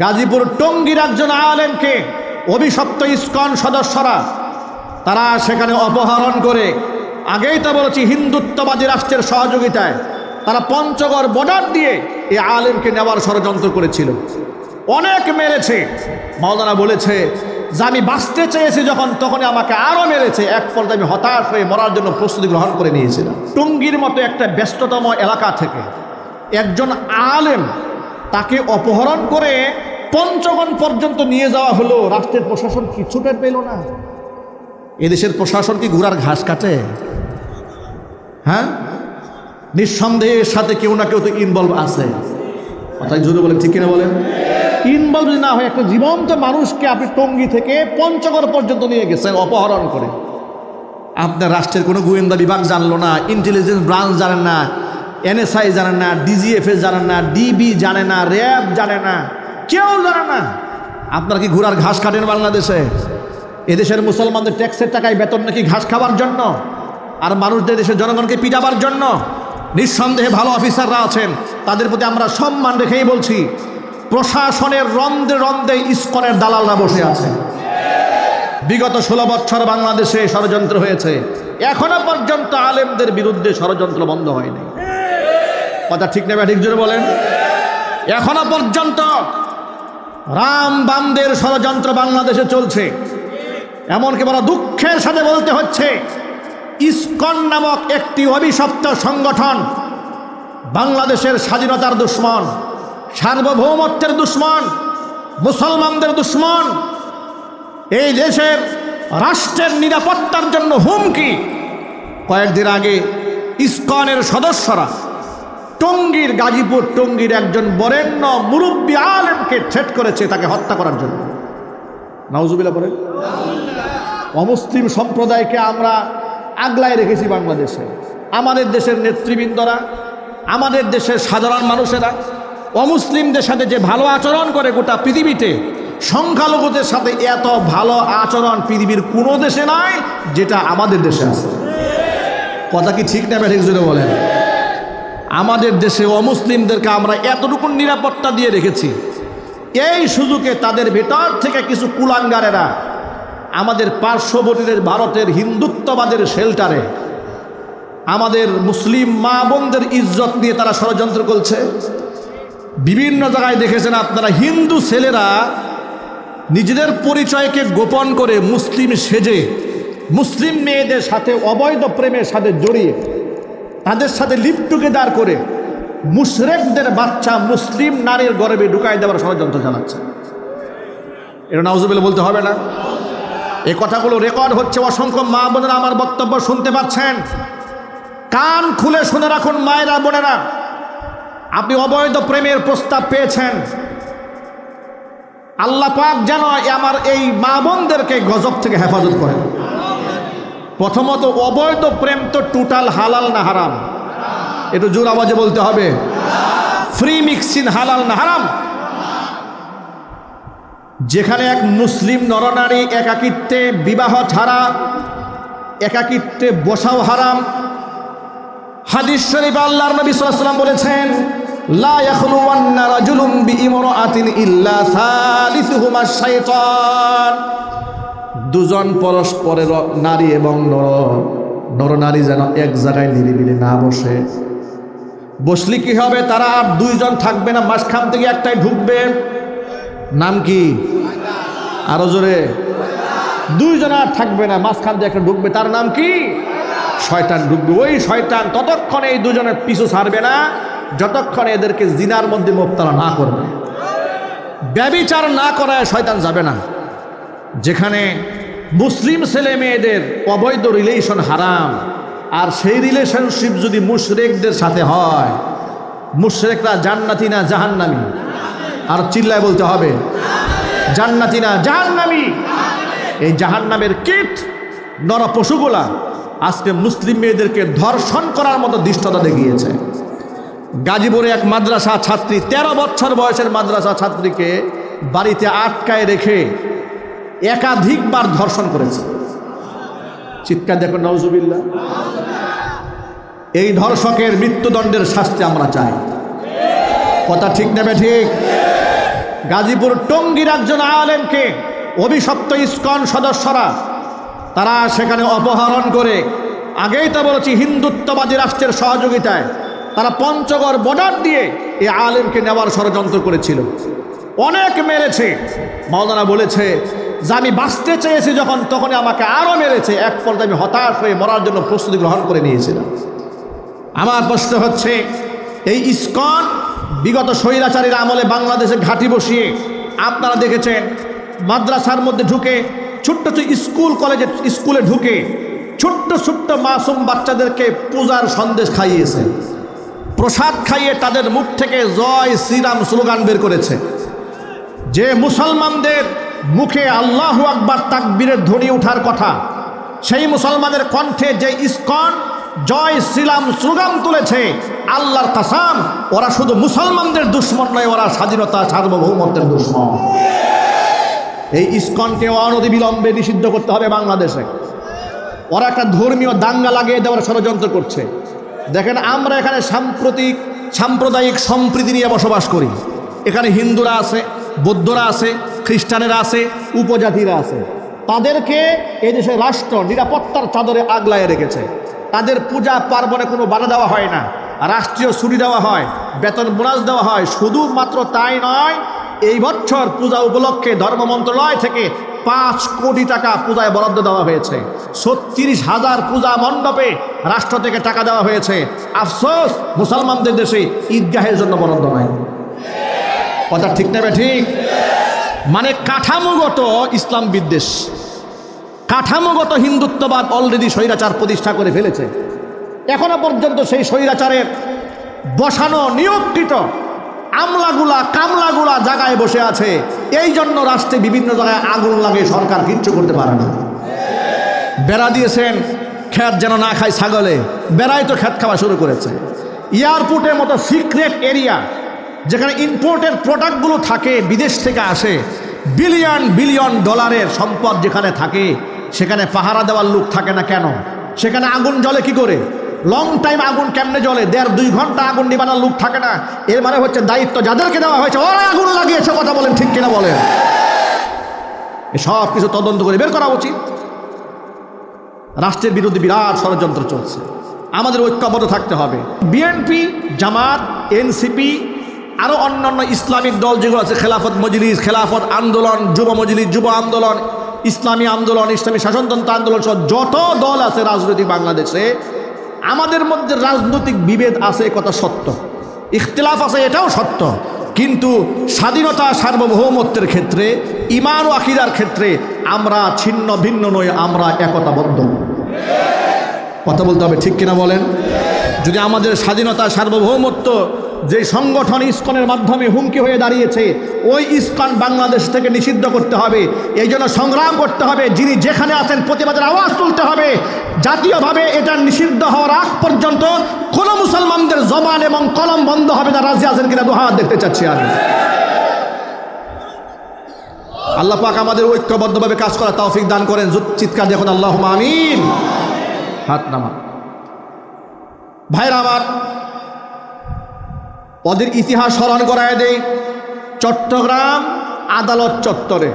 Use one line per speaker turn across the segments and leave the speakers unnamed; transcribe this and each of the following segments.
গাজীপুর টঙ্গির একজন আলেমকে অভিশপ্ত ইস্কন সদস্যরা, তারা সেখানে অপহরণ করে। আগেই তো বলেছি, হিন্দুত্ববাদী রাষ্ট্রের সহযোগিতায় তারা পঞ্চগড় বর্ডার দিয়ে এই আলেমকে নেওয়ার ষড়যন্ত্র করেছিল। অনেক মেরেছে। মাওলানা বলেছে, যে আমি বাঁচতে চেয়েছি যখন, তখনই আমাকে আরও মেরেছে। এক পর্যায়ে আমি হতাশ হয়ে মরার জন্য প্রস্তুতি গ্রহণ করে নিয়েছিলাম। টঙ্গীর মতো একটা ব্যস্ততম এলাকা থেকে একজন আলেম তাকে অপহরণ করে পঞ্চগণ পর্যন্ত নিয়ে যাওয়া হলো। রাষ্ট্রের প্রশাসন কিছু টের পেল না? এদেশের প্রশাসন কি ঘোড়ার ঘাস কাটে? হ্যাঁ? নিঃসন্দেহের সাথে কেউ না কেউ তো ইনভলভ আছে। কথা জোরে বলেন, ঠিক কিনা বলেন? ইনভলভ যদি না হয়, একটা জীবন্ত মানুষকে আপনি টঙ্গি থেকে পঞ্চগড় পর্যন্ত নিয়ে গেছেন, অপহরণ করে। আপনার রাষ্ট্রের কোনো গোয়েন্দা বিভাগ জানলো না ইন্টেলিজেন্স ব্রাঞ্চ জানেন না এনএসআই জানেন না ডিজিএফএস জানেন না, ডিবি জানে না, র্যাব জানে না, কেউ জানে না। আপনার কি ঘোড়ার ঘাস কাটেন বাংলাদেশে? এদেশের মুসলমানদের ট্যাক্সের টাকায় বেতন নাকি ঘাস খাবার জন্য? আর মানুষদের দেশের জনগণকে পিটাবার জন্য? নিঃসন্দেহে ভালো অফিসাররা আছেন, তাদের প্রতি আমরা সম্মান রেখেই বলছি, প্রশাসনের রন্ধে রন্ধে ইস্কনের দালালরা বসে আছে। বিগত ষোলো বছর বাংলাদেশে ষড়যন্ত্র হয়েছে। এখনও পর্যন্ত আলেমদের বিরুদ্ধে ষড়যন্ত্র বন্ধ হয়নি। কথা ঠিক নেবে ঠিক জোরে বলেন। এখনও পর্যন্ত রাম বামদের ষড়যন্ত্র বাংলাদেশে চলছে। এমনকি বড় দুঃখের সাথে বলতে হচ্ছে, ইস্কন নামক একটি অভিশপ্ত সংগঠন বাংলাদেশের স্বাধীনতার দুশ্মন, সার্বভৌমত্বের দুশ্মন, মুসলমানদের দুশ্মন, এই দেশের রাষ্ট্রের নিরাপত্তার জন্য হুমকি। কয়েকদিন আগে ইস্কনের সদস্যরা টঙ্গীর গাজীপুর টঙ্গীর একজন বরেণ্য মুরব্বী আলেমকে ঠেট করেছে তাকে হত্যা করার জন্য। নাউজুবিল্লা বলেন অমুসলিম সম্প্রদায়কে আমরা আগলায় রেখেছি বাংলাদেশে। আমাদের দেশের নেতৃবৃন্দরা, আমাদের দেশের সাধারণ মানুষেরা অমুসলিমদের সাথে যে ভালো আচরণ করে গোটা পৃথিবীতে, সংখ্যালঘুদের সাথে এত ভালো আচরণ পৃথিবীর কোনো দেশে নাই, যেটা আমাদের দেশে আছে। কথা কি ঠিক না ঠিক জুড়ে বলেন? আমাদের দেশে অমুসলিমদেরকে আমরা এতটুকু নিরাপত্তা দিয়ে রেখেছি। এই সুযোগে তাদের ভেতর থেকে কিছু কুলাঙ্গারেরা আমাদের পার্শ্ববর্তীদের ভারতের হিন্দুত্ববাদের শেল্টারে, আমাদের মুসলিম মা বোনদের ইজ্জত নিয়ে তারা ষড়যন্ত্র করছে। বিভিন্ন জায়গায় দেখেছেন আপনারা, হিন্দু ছেলেরা নিজেদের পরিচয়কে গোপন করে মুসলিম সেজে, মুসলিম মেয়েদের সাথে অবৈধ প্রেমের সাথে জড়িয়ে তাদের সাথে লিপ টুগেদার করে মুশরেকদের বাচ্চা মুসলিম নারীর গর্বে ঢুকাই দেওয়ার ষড়যন্ত্র চালাচ্ছে। এটা নাউজুবিল বলতে হবে না। এই কথাগুলো রেকর্ড হচ্ছে। অসংখ্য মা বোনেরা আমার বক্তব্য শুনতে পাচ্ছেন। কান খুলে শুনে রাখুন মায়েরা বোনেরা। আপনি অবৈধ প্রেমের প্রস্তাব পেয়েছেন। আল্লাহ পাক যেন আমার এই মা বোনদেরকে গজব থেকে হেফাজত করেন। প্রথমত অবৈধ প্রেম তো টোটাল হালাল না হারাম। একটু জোর আওয়াজে বলতে হবে। ফ্রি মিক্সিং হালাল না হারাম। যেখানে এক মুসলিম নরনারী একাকিত্বে বিবাহ ছাড়া, একাকিত্বে বসাও হারাম। হাদিস শরীফ আল্লাহর নবী সাল্লাল্লাহু বলেছেন, লা ইয়াখলুওয়ান্না রাজুলুম বিইমরাআতিন ইল্লা সালিসুহুমা শাইতান। দুজন পরস্পরের নারী এবং নর নরনারী যেন এক জায়গায় নিরিবিলি না বসে। বসলে কি হবে? তারা আর দুইজন থাকবে না, মাঝখান থেকে একটাই ঢুকবে। নাম কি? আরও জোরে। দুইজন আর থাকবে না, মাঝখান দিয়ে একটা ঢুকবে। তার নাম কি? শয়তান ঢুকবে। ওই শয়তান ততক্ষণ এই দুজনের পিছু ছাড়বে না, যতক্ষণ এদেরকে জিনার মধ্যে মোক্তালা না করবে। ব্যবিচার না করায় শয়তান যাবে না। যেখানে মুসলিম ছেলে মেয়েদের অবৈধ রিলেশন হারাম। আর সেই রিলেশনশিপ যদি মুশরেকদের সাথে হয়, মুশরেকরা জান্নাতি না জাহান্নামি? আর চিল্লায় বলতে হবে, জান্নাতি না জাহান্নামি? এই জাহান্নামের কীট, নর পশুগুলা আজকে মুসলিম মেয়েদেরকে ধর্ষণ করার মতো দৃষ্টতা দেখিয়েছে। গাজীপুরে এক মাদ্রাসা ছাত্রী ১৩ বছর বয়সের মাদ্রাসা ছাত্রীকে বাড়িতে আটকায় রেখে একাধিকবার ধর্ষণ করেছে। চিৎকার দেখো নওজুবিল্লা এই ধর্ষকের মৃত্যুদণ্ডের শাস্তি আমরা চাই। কথা ঠিক নেবে ঠিক? গাজীপুর টঙ্গীর একজন আলেমকে অভিশপ্ত ইস্কন সদস্যরা, তারা সেখানে অপহরণ করে, আগেই তো বলেছি হিন্দুত্ববাদী রাষ্ট্রের সহযোগিতায় তারা পঞ্চগড় বর্ডার দিয়ে এই আলেমকে নেওয়ার ষড়যন্ত্র করেছিল। অনেক মেরেছে। মাওলানা বলেছে যে আমি বাঁচতে চেয়েছি যখন, তখনই আমাকে আরও মেরেছে। এক পর্যায়ে আমি হতাশ হয়ে মরার জন্য প্রস্তুতি গ্রহণ করে নিয়েছিলাম। আমার প্রশ্ন হচ্ছে, এই ইস্কন বিগত স্বৈরাচারীর আমলে বাংলাদেশে ঘাঁটি বসিয়ে আপনারা দেখেছেন, মাদ্রাসার মধ্যে ঢুকে, ছোট্ট ছোট স্কুল কলেজে স্কুলে ঢুকে, ছোট্ট ছোট্ট মাসুম বাচ্চাদেরকে পূজার সন্দেশ খাইয়েছে। প্রসাদ খাইয়ে তাদের মুখ থেকে জয় শ্রীরাম স্লোগান বের করেছে। যে মুসলমানদের মুখে আল্লাহ আকবার তাকবীরের ধ্বনি ওঠার কথা। সেই মুসলমানের কণ্ঠে যে ইস্কন, জয় শ্রীলাম স্লোগান তুলেছে, আল্লাহর কাসাম, ওরা শুধু মুসলমানদের দুশ্মন নয়, ওরা স্বাধীনতা সার্বভৌমত্বের দুশ্মন। এই ইস্কনকে অনতি বিলম্বে নিষিদ্ধ করতে হবে বাংলাদেশে। ওরা একটা ধর্মীয় দাঙ্গা লাগিয়ে দেওয়ার ষড়যন্ত্র করছে। দেখেন, আমরা এখানে সাম্প্রতিক, সাম্প্রদায়িক সম্প্রীতি নিয়ে বসবাস করি। এখানে হিন্দুরা আছে, বৌদ্ধরা আছে খ্রিস্টানেরা আছে, উপজাতিরা আছে। তাদেরকে এই দেশের রাষ্ট্র নিরাপত্তার চাদরে আগলায় রেখেছে। তাদের পূজা পার্বণে কোনো বাধা দেওয়া হয় না। রাষ্ট্রীয় ছুটি দেওয়া হয়, বেতন বোনাস দেওয়া হয়, শুধুমাত্র তাই নয়, এই বছর পূজা উপলক্ষে ধর্ম মন্ত্রণালয় থেকে পাঁচ কোটি টাকা পূজায় বরাদ্দ দেওয়া হয়েছে। ছত্রিশ হাজার পূজা মণ্ডপে রাষ্ট্র থেকে টাকা দেওয়া হয়েছে। আফসোস, মুসলমানদের দেশে ঈদগাহের জন্য বরাদ্দ নয় কথা ঠিক নেবে ঠিক? কাঠামোগত ইসলাম বিদ্বেষ। কাঠামোগত হিন্দুত্ববাদ অলরেডি স্বৈরাচার প্রতিষ্ঠা করে ফেলেছে। এখনও পর্যন্ত সেই স্বৈরাচারের বসানো, নিয়োগকৃত আমলাগুলা, কামলাগুলা জায়গায় বসে আছে। এই জন্য রাষ্ট্রে বিভিন্ন জায়গায় আগুন লাগে সরকার কিচ্ছু করতে পারে না। বেড়া দিয়েছেন, খ্যাত যেন না খায় ছাগলে। বেড়াই তো খ্যাত খাওয়া শুরু করেছে। এয়ারপোর্টের মতো সিক্রেট এরিয়া যেখানে ইম্পোর্টেড প্রোডাক্টগুলো থাকে, বিদেশ থেকে আসে বিলিয়ন বিলিয়ন ডলারের সম্পদ যেখানে থাকে, সেখানে পাহারা দেওয়ার লোক থাকে না কেন? সেখানে আগুন জ্বলে কি করে? লং টাইম আগুন কেমনে জ্বলে? দেড় দুই ঘণ্টা আগুন নিবানোর লোক থাকে না। এর মানে হচ্ছে দায়িত্ব যাদেরকে দেওয়া হয়েছে, ওরা আগুন লাগিয়েছে, কথা বলেন ঠিক কিনা বলেন। সব কিছু তদন্ত করে বের করা উচিত। রাষ্ট্রের বিরুদ্ধে বিরাট ষড়যন্ত্র চলছে। আমাদের ঐক্যবদ্ধ থাকতে হবে। বিএনপি, জামাত, এনসিপি আরও অন্যান্য ইসলামিক দল যেগুলো আছে, খেলাফত মজলিস, খেলাফত আন্দোলন, যুব মজলিস, যুব আন্দোলন, ইসলামী আন্দোলন, ইসলামী শাসনতন্ত্র আন্দোলন সহ যত দল আছে রাজনৈতিক বাংলাদেশে, আমাদের মধ্যে রাজনৈতিক বিভেদ আছে কথা সত্য। ইখতিলাফ আছে, এটাও সত্য। কিন্তু স্বাধীনতা সার্বভৌমত্বের ক্ষেত্রে ইমান ও ক্ষেত্রে আমরা ছিন্ন, ভিন্ন নই, আমরা একতাবদ্ধ। কথা বলতে হবে, ঠিক কিনা বলেন? যদি আমাদের স্বাধীনতা সার্বভৌমত্ব যে সংগঠন ইস্কনের মাধ্যমে হুমকি হয়ে দাঁড়িয়েছে, ওই ইস্কন বাংলাদেশ থেকে নিষিদ্ধ করতে হবে। এই জন্য সংগ্রাম করতে হবে। যিনি যেখানে আছেন, প্রতিবাদের আওয়াজ তুলতে হবে। জাতীয়ভাবে এটা নিষিদ্ধ হওয়ার আগ পর্যন্ত কোনো মুসলমানদের জবান এবং কলম বন্ধ হবে না। রাজি আছেন কিনা? দুহাত দেখতে চাচ্ছি আমি। আল্লাহ পাক আমাদের ঐক্যবদ্ধভাবে কাজ করা তৌফিক দান করেন। চিৎকার দেখুন আল্লাহ আমিন। হাত নামা ভাইরা আমার ওদের ইতিহাস স্মরণ করায় দেই। চট্টগ্রাম আদালত চত্বরে।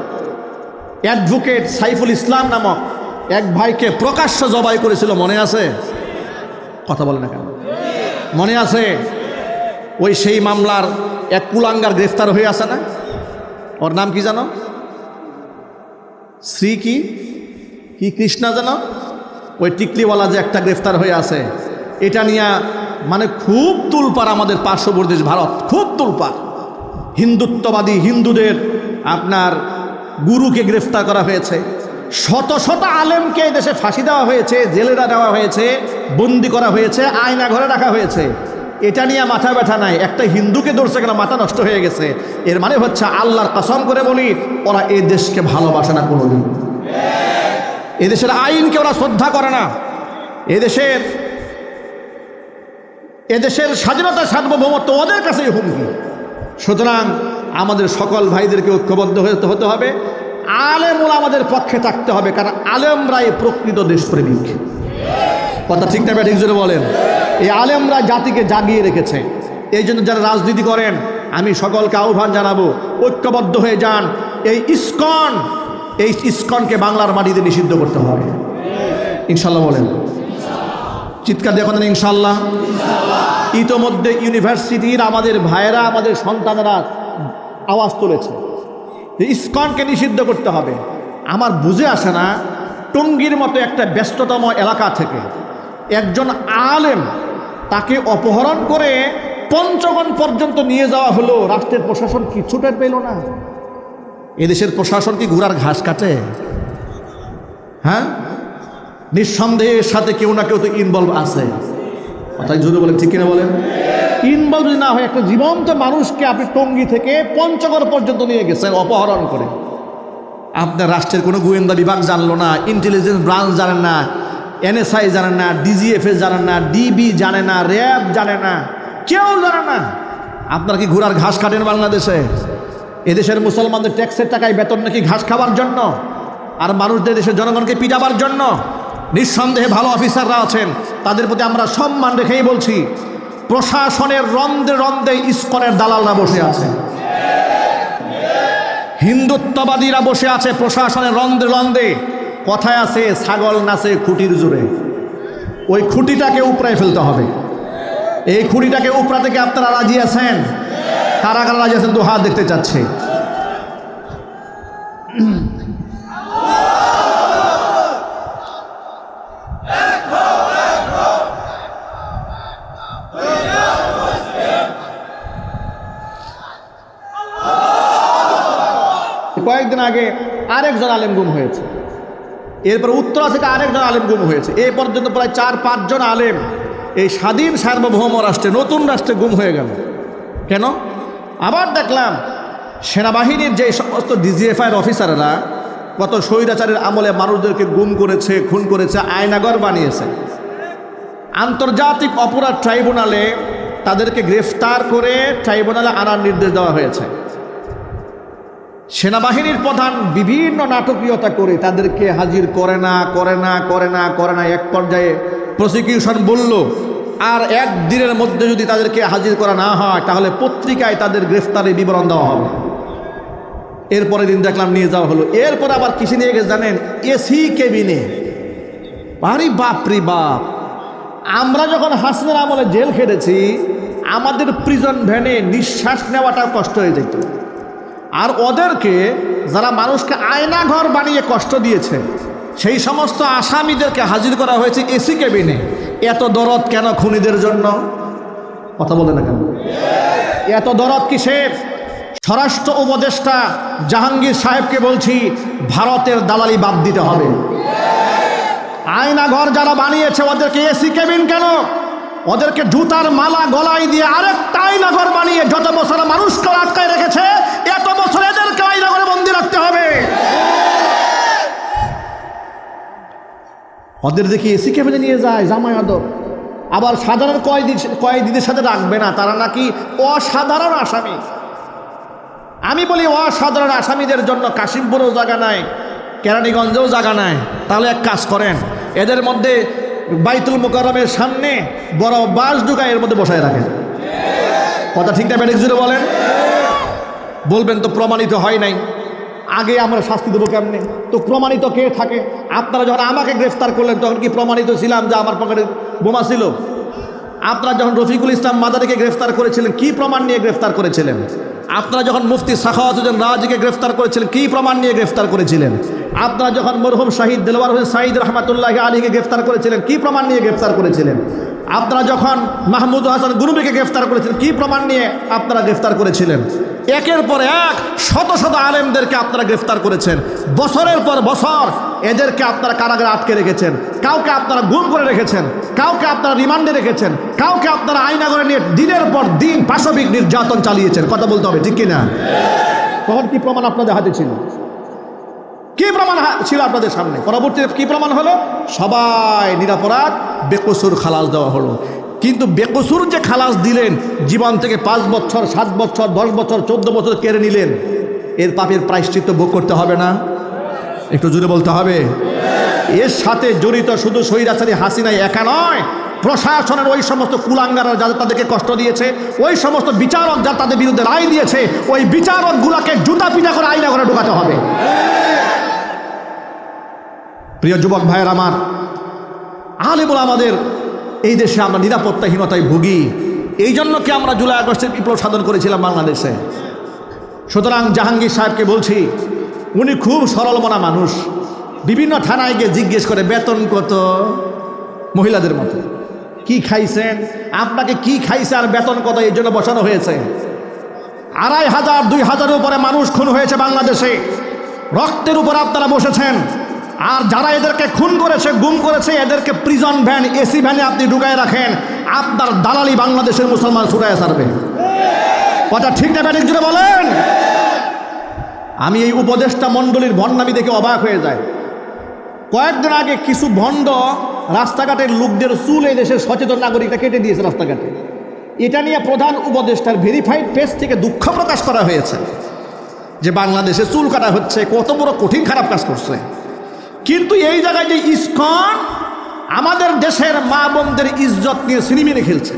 অ্যাডভোকেট সাইফুল ইসলাম নামক এক ভাইকে প্রকাশ্য জবাই করেছিল, মনে আছে? কথা বলে না কেন? মনে আছে? ওই সেই মামলার এক কুলাঙ্গার গ্রেফতার হয়ে আছে না? ওর নাম কি জানো? শ্রী কি? কি কৃষ্ণা জানো? ওই টিকলিওয়ালা যে একটা গ্রেফতার হয়ে আছে, এটা নিয়ে মানে খুব তুলপার আমাদের পার্শ্ববর্তী দেশ ভারত, খুব তুলপার। হিন্দুত্ববাদী হিন্দুদের আপনার গুরুকে গ্রেফতার করা হয়েছে। শত শত আলেমকে দেশে ফাঁসি দেওয়া হয়েছে, জেলেরা দেওয়া হয়েছে, বন্দি করা হয়েছে, আয়না ঘরে রাখা হয়েছে। এটা নিয়ে মাথা ব্যথা নাই। একটা হিন্দুকে ধরছে কেন? মাথা নষ্ট হয়ে গেছে। এর মানে হচ্ছে আল্লাহর কসম করে বলি, ওরা এই দেশকে ভালোবাসে না কোনোদিন। এদেশের আইনকে ওরা শ্রদ্ধা করে না। এদেশের এদেশের স্বাধীনতা, সার্বভৌমত্ব ওদের কাছেই হুমকি সুতরাং আমাদের সকল ভাইদেরকে ঐক্যবদ্ধ হতে হতে হবে। আলেমুল আমাদের পক্ষে থাকতে হবে, কারণ আলেমরাই প্রকৃত দেশপ্রেমিক। কথা ঠিক না ঠিক জোরে বলেন? এই আলেমরা জাতিকে জাগিয়ে রেখেছে। এই জন্য যারা রাজনীতি করেন, আমি সকলকে আহ্বান জানাব, ঐক্যবদ্ধ হয়ে যান। এই ইস্কন, এই ইস্কনকে বাংলার মাটিতে নিষিদ্ধ করতে হবে। ইনশাল্লাহ বলেন। চিৎকার দিয়ে কথা ইনশাল্লাহ ইতোমধ্যে ইউনিভার্সিটির আমাদের ভাইয়েরা, আমাদের সন্তানেরা আওয়াজ তুলেছে। ইস্কনকে নিষিদ্ধ করতে হবে। আমার বুঝে আসে না, টঙ্গীর মতো একটা ব্যস্ততম এলাকা থেকে একজন আলেম তাকে অপহরণ করে পঞ্চগণ পর্যন্ত নিয়ে যাওয়া হলো। রাষ্ট্রের প্রশাসন কিছুটা পেল না? এদেশের প্রশাসন কি ঘোড়ার ঘাস কাটে? হ্যাঁ? নিঃসন্দেহের সাথে কেউ না কেউ তো ইনভলভ আছে। কথাই জোরে বলেন ঠিক কিনা বলেন? ইনভলভ যদি না হয় একটা জীবন্ত মানুষকে আপনি টঙ্গি থেকে পঞ্চগড় পর্যন্ত নিয়ে গেছেন অপহরণ করে। আপনার রাষ্ট্রের কোনো গোয়েন্দা বিভাগ জানলো না ইন্টেলিজেন্স ব্রাঞ্চ জানেন না এনএসআই জানেন না ডিজিএফএস জানেন না ডিবি জানে না র্যাব জানে না কেউ জানে না। আপনার কি ঘোড়ার ঘাস কাটেন বাংলাদেশে? এদেশের মুসলমানদের ট্যাক্সের টাকায় বেতন নাকি ঘাস খাওয়ার জন্য? আর মানুষদের দেশের জনগণকে পিটাবার জন্য? নিঃসন্দেহে ভালো অফিসাররা আছেন। তাদের প্রতি আমরা সম্মান রেখেই বলছি, প্রশাসনের রন্ধে রন্ধে ইস্কনের দালালরা বসে আছে। হিন্দুত্ববাদীরা বসে আছে প্রশাসনের রন্ধে রন্ধে কথায় আছে, ছাগল নাচে খুঁটির জোরে। ওই খুঁটিটাকে উপড়ায় ফেলতে হবে। এই খুঁটিটাকে উপড়া থেকে আপনারা রাজি আছেন? কারা কারা রাজি আছেন দু হাত দেখতে চাচ্ছে কয়েকদিন আগে আরেকজন আলেম গুম হয়েছে। এরপর উত্তরা থেকে আরেকজন আলেম গুম হয়েছে। এই পর্যন্ত প্রায় চার পাঁচজন আলেম এই স্বাধীন সার্বভৌম রাষ্ট্রে, নতুন রাষ্ট্রে গুম হয়ে গেল। কেন? আবার দেখলাম সেনাবাহিনীর যে সমস্ত ডিজিএফআইয়ের অফিসাররা কত স্বৈরাচারের আমলে মানুষদেরকে গুম করেছে, খুন করেছে, আয়নাগর বানিয়েছে। আন্তর্জাতিক অপরাধ ট্রাইব্যুনালে তাদেরকে গ্রেফতার করে ট্রাইব্যুনালে আনার নির্দেশ দেওয়া হয়েছে। সেনাবাহিনীর প্রধান বিভিন্ন নাটকীয়তা করে তাদেরকে হাজির করে না করে না করে না করে না। এক পর্যায়ে প্রসিকিউশন বলল, আর এক দিনের মধ্যে যদি তাদেরকে হাজির করা না হয়, তাহলে পত্রিকায় তাদের গ্রেফতারের বিবরণ দেওয়া হবে। এরপরে দিন দেখলাম নিয়ে যাওয়া হলো। এরপর আবার কিসে নিয়ে গেছে জানেন? এসি কেবিনে। আরে বাপরি বাপ! আমরা যখন হাসনের আমলে জেল খেটেছি, আমাদের প্রিজন ভ্যানে নিঃশ্বাস নেওয়াটা কষ্ট হয়ে যেত। আর ওদেরকে যারা মানুষকে আয়না ঘর বানিয়ে কষ্ট দিয়েছে, সেই সমস্ত আসামিদেরকে হাজির করা হয়েছে এসি কেবিনে। এত দরদ কেন খুনিদের জন্য? কথা বলে না কেন? এত দরদ কিসের? স্বরাষ্ট্র উপদেষ্টা জাহাঙ্গীর সাহেবকে বলছি, ভারতের দালালি বাদ দিতে হবে। আয়না ঘর যারা বানিয়েছে, ওদেরকে এসি কেবিন কেন? ওদেরকে জুতার মালা গলায় দিয়ে আরেকটা আয়না ঘর বানিয়ে যত বছর মানুষকে আটকায় রেখেছে, এত বছর এদেরকে আয়না ঘরে বন্দি রাখতে হবে। ওদের দেখি এসি কেবিনে নিয়ে যায়, জামাই আদর আবার সাধারণ কয়েদি কয়েদিদের সাথে রাখবে না, তারা নাকি অসাধারণ আসামি। আমি বলি অসাধারণ আসামিদের জন্য কাশিমপুরেও জায়গা নাই, কেরানীগঞ্জেও জায়গা নাই। তাহলে এক কাজ করেন, এদের মধ্যে বাইতুল মোকারমের সামনে বড় বাস ঢুকা এর মধ্যে বসায় রাখেন কথা ঠিক না ব্যাটিক বলেন? বলবেন তো প্রমাণিত হয় নাই। আগে আমরা শাস্তি দেবো কেমনে? তো প্রমাণিত কে থাকে? আপনারা যখন আমাকে গ্রেফতার করলেন, তখন কি প্রমাণিত ছিলাম যে আমার পকেটে বোমা ছিল? আপনারা যখন রফিকুল ইসলাম মাদারিকে গ্রেফতার করেছিলেন, কি প্রমাণ নিয়ে গ্রেফতার করেছিলেন? আপনারা যখন মুফতি সাখাওয়াতুদ্দিন রাজিকে গ্রেফতার করেছিলেন, কি প্রমাণ নিয়ে গ্রেফতার করেছিলেন? আপনারা যখন মরহুম শাহিদ দেলওয়ার হোসেন সাঈদ রহমাতুল্লাহ আলীকে গ্রেফতার করেছিলেন, কি প্রমাণ নিয়ে গ্রেফতার করেছিলেন? আপনারা যখন মাহমুদ হাসান গুরুবিকে গ্রেফতার করেছিলেন, কি প্রমাণ নিয়ে আপনারা গ্রেফতার করেছিলেন? একের পর এক শত শত আলেমদেরকে আপনারা গ্রেফতার করেছেন। বছরের পর বছর এদেরকে আপনারা কারাগারে আটকে রেখেছেন। কাউকে আপনারা গুম করে রেখেছেন। কাউকে আপনারা রিমান্ডে রেখেছেন। কাউকে আপনারা আইনাগরে নিয়ে দিনের পর দিন পাশবিক নির্যাতন চালিয়েছেন। কথা বলতে হবে, ঠিক কিনা? তখন কি প্রমাণ আপনাদের হাতে ছিল? কি প্রমাণ ছিল আপনাদের সামনে? পরবর্তীতে কি প্রমাণ হলো? সবাই নিরাপরাধ, বেকসুর খালাস দেওয়া হলো। কিন্তু বেকসুর যে খালাস দিলেন, জীবন থেকে পাঁচ বছর, সাত বছর, দশ বছর, চোদ্দ বছর কেড়ে নিলেন, এর পাপের প্রায়শ্চিত্ত ভোগ করতে হবে না? একটু জুড়ে বলতে হবে? এর সাথে জড়িত শুধু স্বৈরাচারী হাসিনাই একা নয়, প্রশাসনের ওই সমস্ত কুলাঙ্গারা যাদের তাদেরকে কষ্ট দিয়েছে, ওই সমস্ত বিচারক যারা তাদের বিরুদ্ধে রায় দিয়েছে, ওই বিচারকগুলোকে জুতা পিটা করে আইনা করে ঢোকাতে হবে। প্রিয় যুবক ভাইয়ের আমার, আলেমুল আমাদের এই দেশে আমরা নিরাপত্তাহীনতায় ভুগি। এই জন্য কি আমরা জুলাই আগস্টের বিপ্লব সাধন করেছিলাম বাংলাদেশে? সুতরাং জাহাঙ্গীর সাহেবকে বলছি, উনি খুব সরল মনা মানুষ। বিভিন্ন থানায় গিয়ে জিজ্ঞেস করে, বেতন কত? মহিলাদের মতো। কি খাইছেন? আপনাকে কি খাইছে আর বেতন কত? এই জন্য বসানো হয়েছে। আড়াই হাজার, দুই হাজারের উপরে মানুষ খুন হয়েছে বাংলাদেশে। রক্তের উপর আপনারা বসেছেন। আর যারা এদেরকে খুন করেছে, গুম করেছে, এদেরকে প্রিজন ভ্যান এসি ভ্যানে আপনি ঢুকায় রাখেন, আপনার দালালি বাংলাদেশের মুসলমান ছুটায় সারবে কথা ঠিক না ব্যাটিক জুড়ে বলেন? আমি এই উপদেষ্টা মণ্ডলীর ভণ্ডামি দেখে অবাক হয়ে যায় কয়েকদিন আগে কিছু ভণ্ড রাস্তাঘাটের লোকদের চুল এই দেশের সচেতন নাগরিকরা কেটে দিয়েছে রাস্তাঘাটে। এটা নিয়ে প্রধান উপদেষ্টার ভেরিফাইড পেজ থেকে দুঃখ প্রকাশ করা হয়েছে। যে বাংলাদেশে চুল কাটা হচ্ছে, কত বড় কঠিন খারাপ কাজ করছে। কিন্তু এই জায়গায় যে ইস্কন, আমাদের দেশের মা বোনদের ইজ্জত নিয়ে সিনেমিনে খেলছে।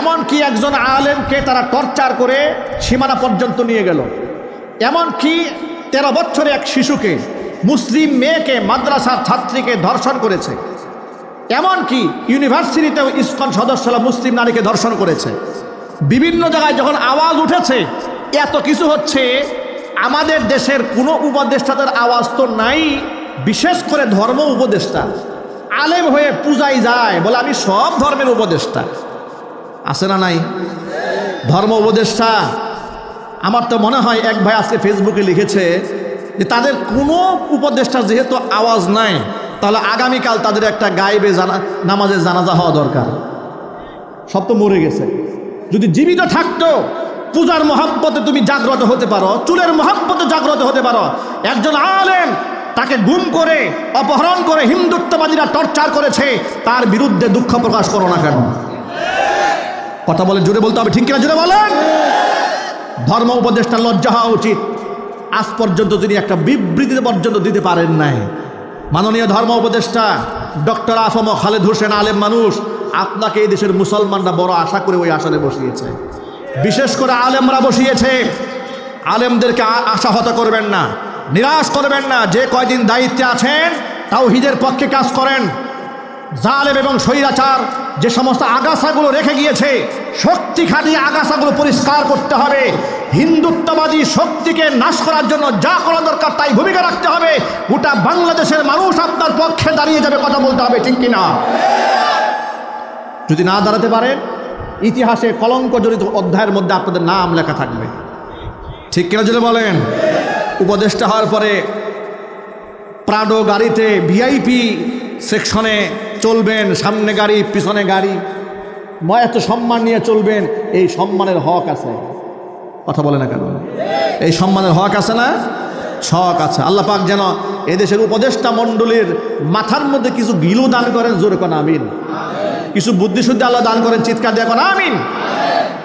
এমন কি একজন আলেমকে তারা টর্চার করে সীমানা পর্যন্ত নিয়ে গেল। এমন কি তেরো বছরে এক শিশুকে, মুসলিম মেয়েকে মাদ্রাসার ছাত্রীকে ধর্ষণ করেছে। এমন কি ইউনিভার্সিটিতেও ইস্কন সদস্যরা মুসলিম নারীকে ধর্ষণ করেছে। বিভিন্ন জায়গায় যখন আওয়াজ উঠেছে, এত কিছু হচ্ছে, আমাদের দেশের কোনো উপদেষ্টাদের আওয়াজ তো নাই। বিশেষ করে ধর্ম উপদেষ্টা। আলেম হয়ে পূজায় যায় বলে আমি সব ধর্মের উপদেষ্টা। আছে না নাই? ধর্ম উপদেষ্টা, আমার তো মনে হয় এক ভাই আজকে ফেসবুকে লিখেছে যে তাদের কোনো উপদেষ্টা যেহেতু আওয়াজ নাই, তাহলে আগামীকাল তাদের একটা গায়েবে জানা, নামাজের জানাজা হওয়া দরকার। সব তো মরে গেছে। যদি জীবিত থাকতো, পূজার মহাব্বতে তুমি জাগ্রত হতে পারো, চুলের মহাব্বতে জাগ্রত হতে পারো। একজন আলেম তাকে গুম করে, অপহরণ করে হিন্দুত্ববাদীরা টর্চার করেছে, তার বিরুদ্ধে দুঃখ প্রকাশ করো না কেন? কথা বলে জুড়ে বলতে হবে, ঠিক কিনা জুড়ে বলেন? ধর্ম উপদেষ্টা লজ্জা হওয়া উচিত। আজ পর্যন্ত তিনি একটা বিবৃতি পর্যন্ত দিতে পারেন নাই। মাননীয় ধর্ম উপদেষ্টা, ডক্টর আফম খালেদ হোসেন আলেম মানুষ, আপনাকে এই দেশের মুসলমানরা বড় আশা করে ওই আসনে বসিয়েছে। বিশেষ করে আলেমরা বসিয়েছে। আলেমদেরকে আশাহত করবেন না। নিরাশ করবেন না, যে কয়দিন দায়িত্বে আছেন তাও হিদের পক্ষে কাজ করেন। জালেম এবং স্বৈরাচার যে সমস্ত আগাছাগুলো রেখে গিয়েছে শক্তি খাটিয়ে আগাছাগুলো পরিষ্কার করতে হবে। হিন্দুত্ববাদী শক্তিকে নাশ করার জন্য যা করা দরকার তাই ভূমিকা রাখতে হবে। গোটা বাংলাদেশের মানুষ আপনার পক্ষে দাঁড়িয়ে যাবে কথা বলতে হবে, ঠিক কিনা? যদি না দাঁড়াতে পারেন ইতিহাসে কলঙ্ক জড়িত অধ্যায়ের মধ্যে আপনাদের নাম লেখা থাকবে। ঠিক কিনা যদি বলেন? উপদেষ্টা হওয়ার পরে প্রাডো গাড়িতে ভিআইপি সেকশনে চলবেন, সামনে গাড়ি, পিছনে গাড়ি। ম- এত সম্মান নিয়ে চলবেন, এই সম্মানের হক আছে। কথা বলে না কেন? এই সম্মানের হক আছে না? শখ আছে। আল্লাহ পাক যেন এদেশের উপদেষ্টা মণ্ডলীর মাথার মধ্যে কিছু গিলু দান করেন, জোরে কোন, আমিন। কিছু বুদ্ধি শুদ্ধি আল্লাহ দান করেন, চিৎকার দিয়ে কোন, আমিন।